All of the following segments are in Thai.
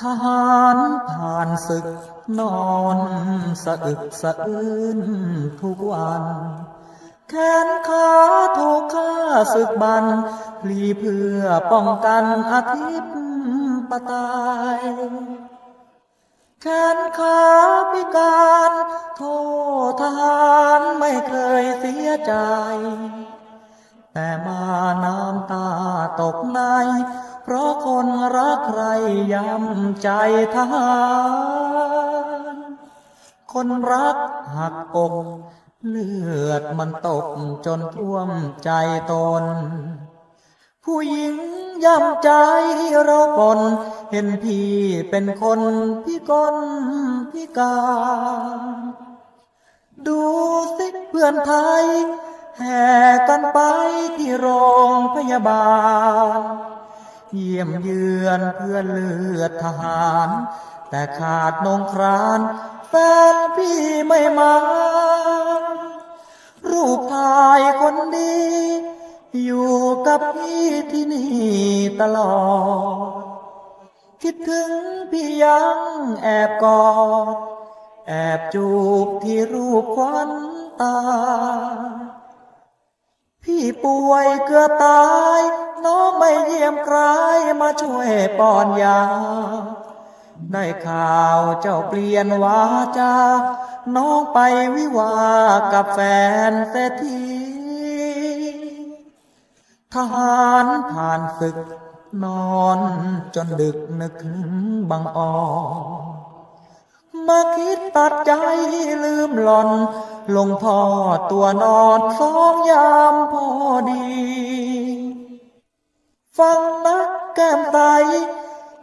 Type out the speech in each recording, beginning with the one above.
ทหารผ่านศึกนอนสะอึกสะอื้นทุกวัน แขนขาถูกฆ่าศึกบันพลีเพื่อป้องกันอาทิตย์ปะตายแขนขาพิการโทษทหารไม่เคยเสียใจ แต่มาน้ำตาตกใน เพราะคนรักใครย้ำใจทหารคนรักหักอกเลือดมันตกจนท่วมใจตน ผู้หญิงย่ำใจเราปนเห็นพี่เป็นคนพิกลพิการดูสิเพื่อนไทย แห่กันไปที่โรงพยาบาล เยี่ยมเยือนเพื่อนเลือดทหาร แต่ขาดนงครานแฟนพี่ไม่มา รูปถ่ายคนดี อยู่กับพี่ที่นี่ตลอด คิดถึงพี่ยังแอบกอด แอบจูบที่รูปควันตา พี่ป่วยเกือบตาย น้องไม่เยี่ยมใครมาช่วยป้อนยา ได้ข่าวเจ้าเปลี่ยนวาจา น้องไปวิวากับแฟนเศรษฐีทหารผ่านศึกนอนจนดึกนึกถึงบางออมาคิดตัดใจลืมหล่อน ลงทอดตัวนอนสองยามพอดี ฟังนักแก้มใส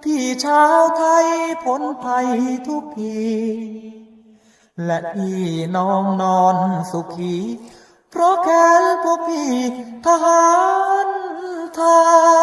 ที่ชาวไทยพ้นภัยทุกทีและพี่น้องนอนสุขี เพราะแค้นพวกพี่ทหารไทย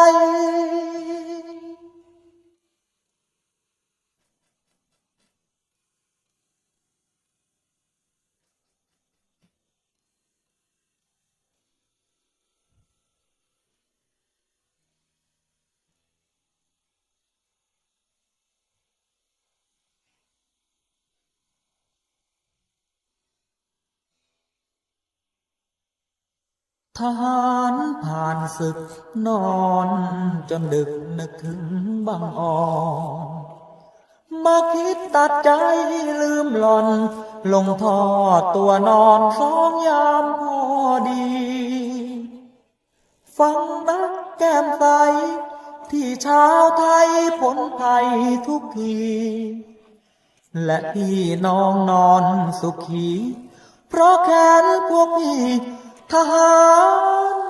ทหารผ่านศึกนอนจนดึกนึกถึงบางอ่อนมาคิดตัดใจลืมหล่อน ลงทอตัวนอนสองยามพอดี ฟังนักแก้มใสที่ชาวไทยพ้นภัยทุกทีและพี่น้องนอนสุขี เพราะแค้นพวกพี่ 他